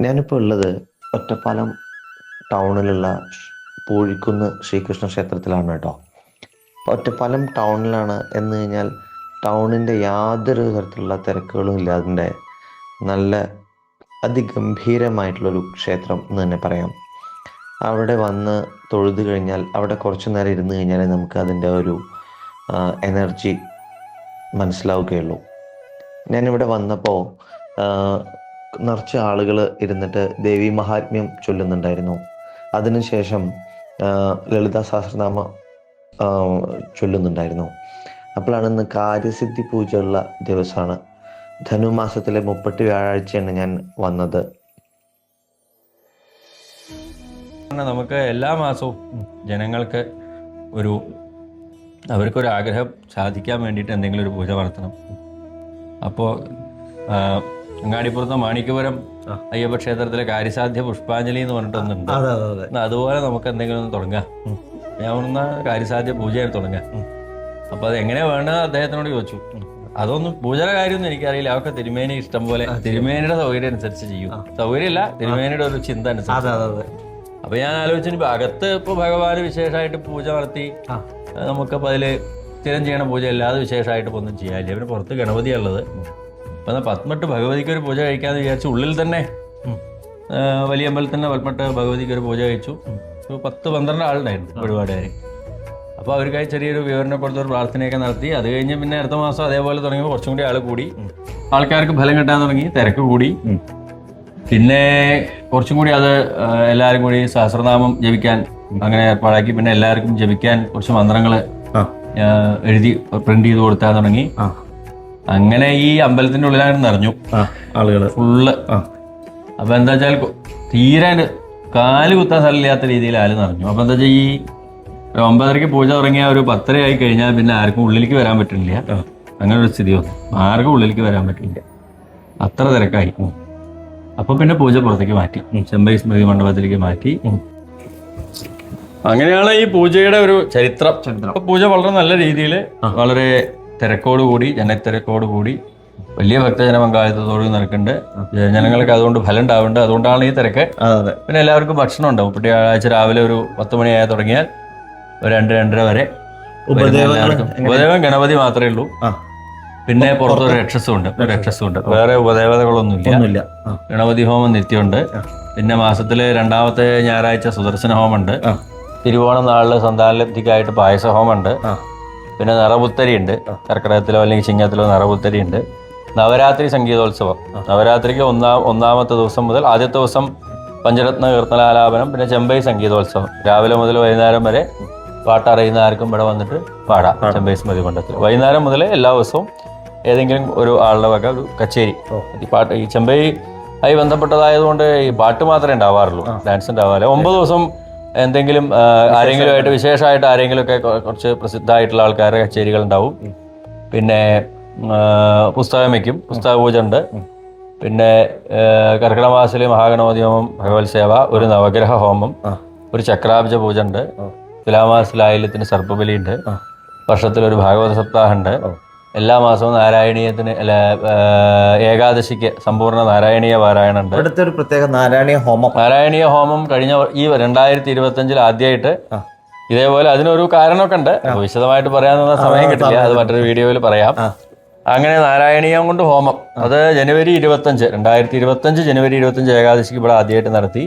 ഞാനിപ്പോൾ ഉള്ളത് ഒറ്റപ്പാലം ടൗണിലുള്ള പൂഴിക്കുന്ന് ശ്രീകൃഷ്ണ ക്ഷേത്രത്തിലാണ് കേട്ടോ. ഒറ്റപ്പാലം ടൗണിലാണ് എന്ന് കഴിഞ്ഞാൽ ടൗണിന്റെ യാതൊരു തരത്തിലുള്ള തിരക്കുകളും ഇല്ലാതിന്റെ നല്ല അതിഗംഭീരമായിട്ടുള്ളൊരു ക്ഷേത്രം എന്ന് തന്നെ പറയാം. അവിടെ വന്ന് തൊഴുത് കഴിഞ്ഞാൽ അവിടെ കുറച്ച് നേരം ഇരുന്ന് കഴിഞ്ഞാൽ നമുക്ക് അതിന്റെ ഒരു എനർജി മനസ്സിലാവുകയുള്ളൂ. ഞാനിവിടെ വന്നപ്പോൾ നിറച്ച് ആളുകൾ ഇരുന്നിട്ട് ദേവി മഹാത്മ്യം ചൊല്ലുന്നുണ്ടായിരുന്നു. അതിനുശേഷം ലളിതാ സഹസ്രനാമ ചൊല്ലുന്നുണ്ടായിരുന്നു. അപ്പോഴാണ് കാര്യസിദ്ധി പൂജയുള്ള ദിവസമാണ്. ധനുമാസത്തിലെ മുപ്പത്തി വ്യാഴാഴ്ചയാണ് ഞാൻ വന്നത്. നമുക്ക് എല്ലാ മാസവും ജനങ്ങൾക്ക് ഒരു അവർക്കൊരു ആഗ്രഹം സാധിക്കാൻ വേണ്ടിയിട്ട് എന്തെങ്കിലും ഒരു പൂജ നടത്തണം. അപ്പോൾ അങ്ങാടിപ്പുറത്തെ മാണിക്യപുരം അയ്യപ്പ ക്ഷേത്രത്തിലെ കാര്യസാധ്യ പുഷ്പാഞ്ജലി എന്ന് പറഞ്ഞിട്ടൊന്നുണ്ട്. അതുപോലെ നമുക്ക് എന്തെങ്കിലും ഒന്ന് തുടങ്ങാം. ഞാൻ ഒന്ന് കാര്യസാധ്യ പൂജയായിട്ട് തുടങ്ങാം. അപ്പൊ അത് എങ്ങനെയാ വേണ്ടത് അദ്ദേഹത്തിനോട് ചോദിച്ചു. അതൊന്നും പൂജയുടെ കാര്യമൊന്നും എനിക്കറിയില്ല. അതൊക്കെ തിരുമേനി ഇഷ്ടം പോലെ. തിരുമേനിയുടെ സൗകര്യം അനുസരിച്ച് ചെയ്യും. സൗകര്യമില്ല. തിരുമേനിയുടെ ഒരു ചിന്ത അനുസരിച്ച്. അപ്പൊ ഞാൻ ആലോചിച്ചു ഇപ്പൊ അകത്ത് ഇപ്പൊ ഭഗവാന് വിശേഷമായിട്ട് പൂജ നടത്തി. നമുക്കപ്പോൾ അതിൽ സ്ഥിരം ചെയ്യണ പൂജ അല്ലാതെ വിശേഷമായിട്ട് ഒന്നും ചെയ്യാനില്ല. പിന്നെ പുറത്ത് ഗണപതിയാ ഉള്ളത്. അപ്പൊ എന്നാ പത്മട്ട് ഭഗവതിക്ക് ഒരു പൂജ കഴിക്കാന്ന് വിചാരിച്ചു. ഉള്ളിൽ തന്നെ വലിയ അമ്പലത്തിൽ തന്നെ പത്മട്ട് ഭഗവതിക്ക് ഒരു പൂജ കഴിച്ചു. പത്ത് പന്ത്രണ്ട് ആളുണ്ടായിരുന്നു ഒരുപാട് പേര് അപ്പോൾ അവർക്കായി ചെറിയൊരു വിവരണപ്പെടുത്ത ഒരു പ്രാർത്ഥനയൊക്കെ നടത്തി. അത് കഴിഞ്ഞ് പിന്നെ അടുത്ത മാസം അതേപോലെ തുടങ്ങിയപ്പോൾ കുറച്ചും കൂടി ആൾ കൂടി. ആൾക്കാർക്ക് ഫലം കിട്ടാൻ തുടങ്ങി തിരക്ക് കൂടി. പിന്നെ കുറച്ചും കൂടി അത് എല്ലാവരും കൂടി സഹസ്രനാമം ജപിക്കാൻ അങ്ങനെ ഏർപ്പാടാക്കി പിന്നെ എല്ലാവർക്കും ജപിക്കാൻ കുറച്ച് മന്ത്രങ്ങൾ എഴുതി പ്രിന്റ് ചെയ്ത് കൊടുത്താൽ തുടങ്ങി. അങ്ങനെ ഈ അമ്പലത്തിന്റെ ഉള്ളിലാണ് നിറഞ്ഞു. ആളുകൾ. ഫുള്ള്. അപ്പൊ എന്താ വെച്ചാൽ തീരെ കാൽ കുത്താൻ സ്ഥലമില്ലാത്ത രീതിയിൽ ആൽ നിറഞ്ഞു. അപ്പൊ എന്താ വെച്ചാൽ ഈ ഒരു ഒമ്പതരയ്ക്ക് പൂജ തുടങ്ങിയ ഒരു പത്തര ആയി കഴിഞ്ഞാൽ പിന്നെ ആർക്കും ഉള്ളിലേക്ക് വരാൻ പറ്റുന്നില്ല. അങ്ങനെ ഒരു സ്ഥിതി വന്നു. ആർക്കും ഉള്ളിലേക്ക് വരാൻ പറ്റില്ല. അത്ര തിരക്കായി. അപ്പൊ പിന്നെ പൂജ പുറത്തേക്ക് മാറ്റി. ചെമ്പൈ സ്മൃതി മണ്ഡപത്തിലേക്ക് മാറ്റി. അങ്ങനെയാണ് ഈ പൂജയുടെ ഒരു ചരിത്രം. ചരിത്രം. പൂജ വളരെ നല്ല രീതിയിൽ വളരെ തിരക്കോടുകൂടി ജനത്തിരക്കോടുകൂടി വലിയ ഭക്തജന പങ്കാളിത്തത്തോട് നിൽക്കുന്നുണ്ട് ജനങ്ങൾക്ക് അതുകൊണ്ട് ഫലം ഉണ്ടാവുന്നുണ്ട് അതുകൊണ്ടാണ് ഈ തിരക്ക്. പിന്നെ എല്ലാവർക്കും ഭക്ഷണം ഉണ്ടാവും. ഇപ്പോൾ വ്യാഴാഴ്ച രാവിലെ ഒരു പത്ത് മണിയായി തുടങ്ങിയാൽ ഒരു രണ്ട് രണ്ടര വരെ ഉപദേവം ഗണപതി മാത്രമേ ഉള്ളൂ. പിന്നെ പുറത്തൊരു രക്ഷസും ഉണ്ട് രക്ഷസും ഉണ്ട് വേറെ ഉപദേവതകളൊന്നുമില്ല. ഗണപതി ഹോമം നിത്യമുണ്ട്. പിന്നെ മാസത്തിലെ രണ്ടാമത്തെ ഞായറാഴ്ച സുദർശന ഹോമുണ്ട് തിരുവോണം നാളിൽ സന്താനലബ്ധിക്കായിട്ട് പായസ ഹോമുണ്ട് പിന്നെ നിറപുത്തരി ഉണ്ട് കർക്കിടകത്തിലോ അല്ലെങ്കിൽ ചിങ്ങത്തിലോ നിറപുത്തരി ഉണ്ട് നവരാത്രി സംഗീതോത്സവം. നവരാത്രിക്ക് ഒന്നാം ഒന്നാമത്തെ ദിവസം മുതൽ ആദ്യത്തെ ദിവസം പഞ്ചരത്ന കീർത്തനാലാപനം പിന്നെ ചെമ്പൈ സംഗീതോത്സവം. രാവിലെ മുതൽ വൈകുന്നേരം വരെ പാട്ടറിയുന്ന ആർക്കും ഇവിടെ വന്നിട്ട് പാടാം. ചെമ്പൈ സ്മൃതി മണ്ഡലത്തിൽ. വൈകുന്നേരം മുതൽ എല്ലാ ദിവസവും ഏതെങ്കിലും ഒരു ആളുടെ വക ഒരു കച്ചേരി. ഈ പാട്ട് ഈ ചെമ്പൈ ആയി ബന്ധപ്പെട്ടതായതുകൊണ്ട് ഈ പാട്ട് മാത്രമേ ഉണ്ടാവാറുള്ളൂ. ഡാൻസ് ഉണ്ടാവാറില്ല. ഒമ്പത് ദിവസം എന്തെങ്കിലും ആരെങ്കിലും ആയിട്ട് വിശേഷമായിട്ട് ആരെങ്കിലും ഒക്കെ കുറച്ച് പ്രസിദ്ധമായിട്ടുള്ള ആൾക്കാരുടെ കച്ചേരികൾ ഉണ്ടാവും പിന്നെ പുസ്തകം വയ്ക്കും. പുസ്തക പൂജ ഉണ്ട്. പിന്നെ കർക്കിടക മാസത്തിലെ ഭഗവത് സേവ ഒരു നവഗ്രഹ ഹോമം ഒരു ചക്രാബ്ജ പൂജ ഉണ്ട്. തുലാമാസത്തിൽ ആയില്യത്തിന് സർപ്പബലി ഉണ്ട്. ആ. വർഷത്തിലൊരു ഭാഗവത സപ്താഹം ഉണ്ട്. എല്ലാ മാസവും നാരായണീയത്തിന് അല്ല ഏകാദശിക്ക് സമ്പൂർണ നാരായണീയ പാരായണം ഉണ്ട് ഇവിടുത്തെ ഒരു പ്രത്യേക നാരായണീയ ഹോമം. നാരായണീയ ഹോമം കഴിഞ്ഞ ഈ രണ്ടായിരത്തി ഇരുപത്തി അഞ്ചിൽ ആദ്യമായിട്ട്. ഇതേപോലെ അതിനൊരു കാരണമൊക്കെ ഉണ്ട്. വിശദമായിട്ട് പറയാനുള്ള സമയം കിട്ടില്ല. അത് മറ്റൊരു വീഡിയോയിൽ പറയാം. അങ്ങനെ നാരായണീയം കൊണ്ട് ഹോമം. അത് ജനുവരി ഇരുപത്തഞ്ച് രണ്ടായിരത്തി ഇരുപത്തഞ്ച് ജനുവരി ഇരുപത്തഞ്ച് ഏകാദശിക്ക് ഇവിടെ ആദ്യമായിട്ട് നടത്തി.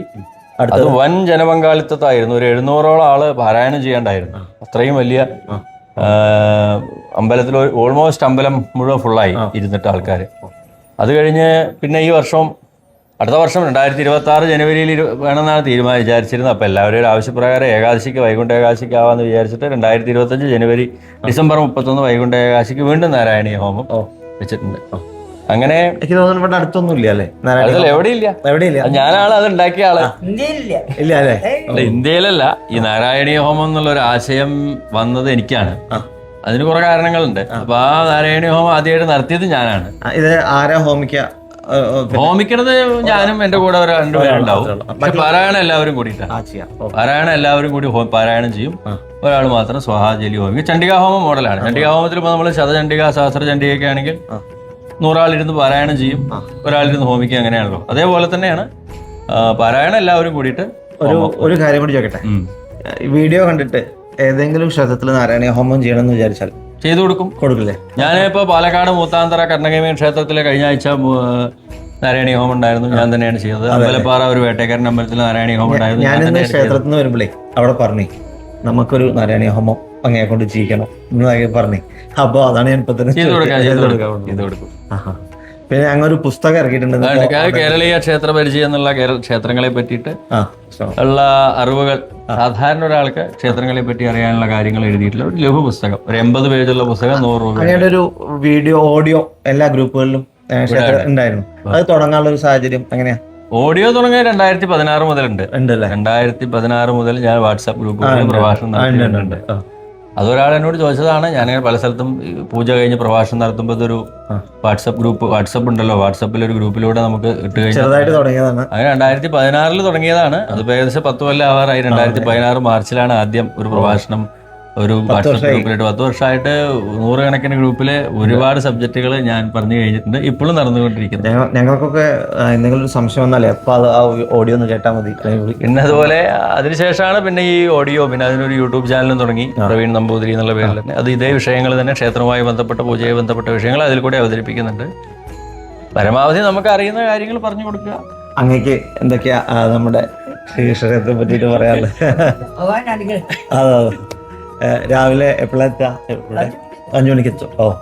അത് വൻ ജനപങ്കാളിത്തത്തായിരുന്നു. ഒരു എഴുന്നൂറോളം ആൾ പാരായണം ചെയ്യാണ്ടായിരുന്നു. അത്രയും വലിയ അമ്പലത്തിൽ ഓൾമോസ്റ്റ് അമ്പലം മുഴുവൻ ഫുള്ളായി ഇരുന്നിട്ട് ആൾക്കാർ അത് കഴിഞ്ഞ് പിന്നെ ഈ വർഷം അടുത്ത വർഷം രണ്ടായിരത്തി ഇരുപത്തി ആറ് ജനുവരിയിൽ വേണമെന്നാണ് തീരുമാനം വിചാരിച്ചിരുന്നത്. അപ്പോൾ എല്ലാവരുടെയും ആവശ്യപ്രകാരം ഏകാദശിക്ക് വൈകുണ്ഠ ഏകാദശിക്ക് ആവാന്ന് വിചാരിച്ചിട്ട് രണ്ടായിരത്തി ഇരുപത്തഞ്ച് ജനുവരി ഡിസംബർ മുപ്പത്തൊന്ന് വൈകുണ്ഠ ഏകാദശിക്ക് വീണ്ടും നാരായണീയ ഹോമം വെച്ചിട്ടുണ്ട്. അങ്ങനെ എനിക്ക് തോന്നുന്നു ഇവിടെ അടുത്തൊന്നും ഇല്ല അല്ലേ എവിടെയില്ല? ഞാനാണ് അത് ഉണ്ടാക്കിയ ആൾ. ഇല്ല അല്ലേ? ഇന്ത്യയിലല്ല. ഈ നാരായണീയ ഹോമം എന്നുള്ള ഒരു ആശയം വന്നത് എനിക്കാണ്. അതിന് കുറെ കാരണങ്ങളുണ്ട്. അപ്പൊ ആ നാരായണീയ ഹോമം ആദ്യമായിട്ട് നടത്തിയത് ഞാനാണ്. ഇത് ആരാ ഹോമിക്ക? ഹോമിക്കണത് ഞാനും എന്റെ കൂടെ ഒരു രണ്ടുപേരുണ്ടാവും പക്ഷെ പാരായണം എല്ലാവരും കൂടിയിട്ടാണ്. ആ പാരായണം എല്ലാവരും കൂടി പാരായണം ചെയ്യും. ഒരാൾ മാത്രം സ്വഹാജലി ഹോമിക്കും. ചണ്ഡികാ ഹോമം മോഡലാണ്. ചണ്ഡികാ ഹോമത്തിൽ ഇപ്പൊ നമ്മൾ ശതചണ്ഡിക സഹസ്ര ചണ്ഡികയൊക്കെ ആണെങ്കിൽ. നൂറാളിരുന്ന് പാരായണം ചെയ്യും ഒരാളിരുന്ന് ഹോമിക്കും അങ്ങനെയാണല്ലോ. അതേപോലെ തന്നെയാണ് പാരായണം എല്ലാവരും കൂടിയിട്ട് ഒരു ഒരു കാര്യം കൂടി ചോദിക്കട്ടെ? വീഡിയോ കണ്ടിട്ട് ഏതെങ്കിലും ക്ഷേത്രത്തിൽ നാരായണ ഹോമം ചെയ്യണമെന്ന് വിചാരിച്ചാൽ ചെയ്തു കൊടുക്കും. കൊടുക്കില്ലേ? ഞാനിപ്പോ പാലക്കാട് മൂത്താന്തറ കർണകേമി ക്ഷേത്രത്തിലെ കഴിഞ്ഞ ആഴ്ച നാരായണി ഹോമം ഉണ്ടായിരുന്നു. ഞാൻ തന്നെയാണ് ചെയ്തത്. അമ്പലപ്പാറ ഒരു വേട്ടക്കാരൻ അമ്പലത്തിൽ നാരായണീ ഹോമം ഉണ്ടായിരുന്നു. ഞാൻ ക്ഷേത്രത്തിൽ നിന്ന് വരുമ്പോഴേ അവിടെ പറഞ്ഞു നമുക്കൊരു നാരായണി ഹോമം അങ്ങയെ കൊണ്ട് ജീവിക്കണം എന്ന് പറഞ്ഞു. അപ്പൊ അതാണ് ഞാൻ ഇപ്പൊ തന്നെ. പിന്നെ അങ്ങനെ ഒരു പുസ്തകം ഇറക്കിയിട്ടുണ്ട്. കേരളീയ ക്ഷേത്ര പരിചയം എന്നുള്ള ക്ഷേത്രങ്ങളെ പറ്റിയിട്ട് ഉള്ള അറിവുകൾ. സാധാരണ ഒരാൾക്ക് ക്ഷേത്രങ്ങളെ പറ്റി അറിയാനുള്ള കാര്യങ്ങൾ എഴുതിയിട്ടുള്ള ഒരു ലഘു പുസ്തകം. ഒരു എൺപത് പേജുള്ള പുസ്തകം നൂറ് രൂപ അങ്ങനെ ഒരു വീഡിയോ ഓഡിയോ എല്ലാ ഗ്രൂപ്പുകളിലും ഉണ്ടായിരുന്നു. അത് തുടങ്ങാനുള്ള ഒരു സാഹചര്യം എങ്ങനെയാ? ഓഡിയോ തുടങ്ങിയ രണ്ടായിരത്തി പതിനാറ് മുതലുണ്ട്. ഉണ്ട് രണ്ടായിരത്തി പതിനാറ് മുതൽ ഞാൻ വാട്സാപ്പ് ഗ്രൂപ്പുകളിൽ പ്രഭാഷണം നടത്തിയിട്ടുണ്ട്. അതൊരാൾ എന്നോട് ചോദിച്ചതാണ്. ഞാനിങ്ങനെ പല സ്ഥലത്തും പൂജ കഴിഞ്ഞ് പ്രഭാഷണം നടത്തുമ്പോൾ ഇതൊരു. വാട്സപ്പ് ഗ്രൂപ്പ് വാട്സപ്പ് ഉണ്ടല്ലോ. വാട്സപ്പിൽ ഒരു ഗ്രൂപ്പിലൂടെ നമുക്ക് ഇട്ട് കഴിഞ്ഞാൽ അങ്ങനെ രണ്ടായിരത്തി പതിനാറിൽ തുടങ്ങിയതാണ്. അതിപ്പോൾ ഏകദേശം പത്ത് കൊല്ലം ആവാറായി. രണ്ടായിരത്തി പതിനാറ് മാർച്ചിലാണ് ആദ്യം ഒരു പ്രഭാഷണം ഒരു വാട്സപ്പ് ഗ്രൂപ്പിലായിട്ട് പത്ത് വർഷമായിട്ട് നൂറുകണക്കിന് ഗ്രൂപ്പിൽ ഒരുപാട് സബ്ജക്റ്റുകൾ ഞാൻ പറഞ്ഞു കഴിഞ്ഞിട്ടുണ്ട്. ഇപ്പോഴും നടന്നുകൊണ്ടിരിക്കുന്നത് ഞങ്ങൾ ഞങ്ങൾക്കൊക്കെ എന്തെങ്കിലും ഒരു സംശയം വന്നാലേ അപ്പൊ അത് ആ ഓഡിയോ ഒന്ന് കേട്ടാൽ മതി. പിന്നെ അതുപോലെ അതിനുശേഷമാണ് പിന്നെ ഈ ഓഡിയോ പിന്നെ അതിനൊരു യൂട്യൂബ് ചാനലും തുടങ്ങി. പ്രവീൺ നമ്പൂതിരി എന്നുള്ള പേരിൽ തന്നെ. അത് ഇതേ വിഷയങ്ങൾ തന്നെ ക്ഷേത്രവുമായി ബന്ധപ്പെട്ട പൂജയുമായി ബന്ധപ്പെട്ട വിഷയങ്ങൾ അതിൽ കൂടി അവതരിപ്പിക്കുന്നുണ്ട്. പരമാവധി നമുക്ക് അറിയുന്ന കാര്യങ്ങൾ പറഞ്ഞു കൊടുക്കുക. അങ്ങക്ക് എന്തൊക്കെയാ നമ്മുടെ ശ്രീക്ഷേത്രത്തെ പറ്റിയിട്ട് പറയാറുള്ളത് അതെ. രാവിലെ എപ്പോഴെത്താ ഇവിടെ അഞ്ചു മണിക്ക് എത്തും. ഓ.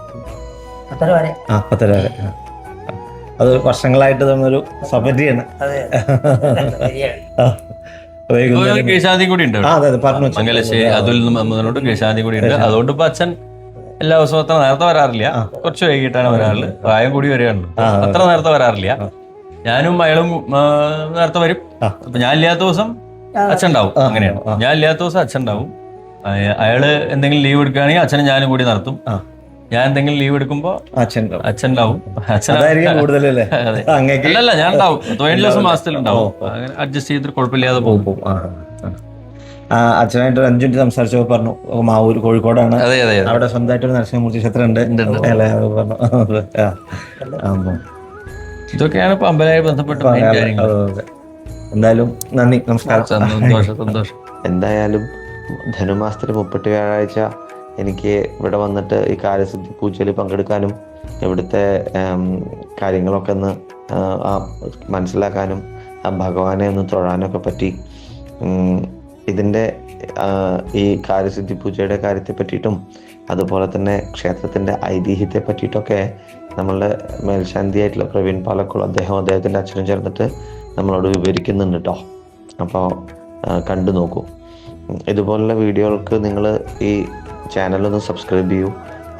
പത്തര വരെ. ആ പത്തര വരെ. അത് വർഷങ്ങളായിട്ട് തന്നൊരു സബരിയാണ് കേശാന്തി കൂടി ഉണ്ട്. മംഗലശ്ശേരി അതിൽ നിന്ന് മുതലോട്ട് കേശാന്തി കൂടി ഉണ്ട്. അതുകൊണ്ട് ഇപ്പൊ അച്ഛൻ എല്ലാ ദിവസവും അത്ര നേരത്തെ വരാറില്ല. കുറച്ച് വൈകിട്ടാണ് വരാറുള്ളത്. പ്രായം കൂടി വരികയാണ്. അത്ര നേരത്തെ വരാറില്ല. ഞാനും അയാളും നേരത്തെ വരും. ഞാൻ ഇല്ലാത്ത ദിവസം അച്ഛൻ ഉണ്ടാവും. അങ്ങനെയാണ്. ഞാൻ ഇല്ലാത്ത ദിവസം അച്ഛൻ ഉണ്ടാവും. അയാൾ എന്തെങ്കിലും ലീവ് എടുക്കുകയാണെങ്കിൽ അച്ഛനും ഞാനും കൂടി നടത്തും. ഞാൻ എന്തെങ്കിലും ലീവ് എടുക്കുമ്പോ അച്ഛൻ. അച്ഛൻ ഉണ്ടാവും അല്ലല്ല ഞാൻ ഉണ്ടാവും. പതിനേഴ് ദിവസം മാസത്തിലുണ്ടാവും അങ്ങനെ അഡ്ജസ്റ്റ് ചെയ്തിട്ട് കുഴപ്പമില്ലാതെ പോകും. അച്ഛനായിട്ട് ഒരു അഞ്ചു മിനിറ്റ് സംസാരിച്ചപ്പോൾ പറഞ്ഞു മാവൂര് മാവൂർ കോഴിക്കോടാണ് അവിടെ സ്വന്തമായിട്ട് ഒരു നരസിംഹമൂർത്തി ക്ഷേത്രം ഉണ്ട് പറഞ്ഞു. ഇതൊക്കെയാണ് ഇപ്പൊ അമ്പലമായി ബന്ധപ്പെട്ട. എന്തായാലും നന്ദി. നമസ്കാരം. സന്തോഷം സന്തോഷം. എന്തായാലും ധനുമാസത്തിലെ മുപ്പത്തി വ്യാഴാഴ്ച എനിക്ക് ഇവിടെ വന്നിട്ട് ഈ കാര്യസിദ്ധി പൂജയിൽ പങ്കെടുക്കാനും ഇവിടുത്തെ കാര്യങ്ങളൊക്കെ ഒന്ന് മനസ്സിലാക്കാനും ആ ഭഗവാനെ ഒന്ന് തൊഴാനൊക്കെ പറ്റി. ഇതിന്റെ ഈ കാര്യസിദ്ധി പൂജയുടെ കാര്യത്തെ പറ്റിയിട്ടും അതുപോലെ തന്നെ ക്ഷേത്രത്തിന്റെ ഐതിഹ്യത്തെ പറ്റിയിട്ടൊക്കെ നമ്മളുടെ മേൽശാന്തിയായിട്ടുള്ള പ്രവീൺ പാലക്കുൾ അദ്ദേഹം അദ്ദേഹത്തിന്റെ അച്ഛനും ചേർന്നിട്ട് നമ്മളോട് വിവരിക്കുന്നുണ്ട് കേട്ടോ. അപ്പോൾ കണ്ടു നോക്കൂ. ഇതുപോലുള്ള വീഡിയോകൾക്ക് നിങ്ങൾ ഈ ചാനലൊന്ന് സബ്സ്ക്രൈബ് ചെയ്യൂ.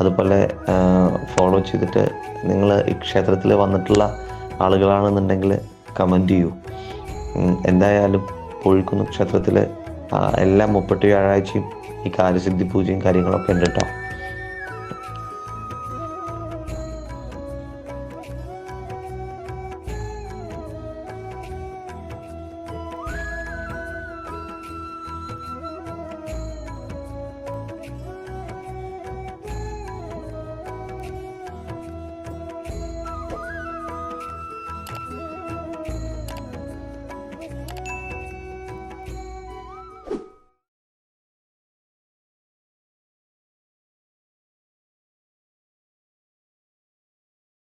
അതുപോലെ ഫോളോ ചെയ്തിട്ട് നിങ്ങൾ ഈ ക്ഷേത്രത്തിൽ വന്നിട്ടുള്ള ആളുകളാണെന്നുണ്ടെങ്കിൽ കമന്റ് ചെയ്യൂ. എന്തായാലും കോഴിക്കുന്ന് ക്ഷേത്രത്തിൽ എല്ലാ മുപ്പത്തി വ്യാഴാഴ്ചയും ഈ കാര്യസിദ്ധി പൂജയും കാര്യങ്ങളൊക്കെ ഉണ്ട് കേട്ടോ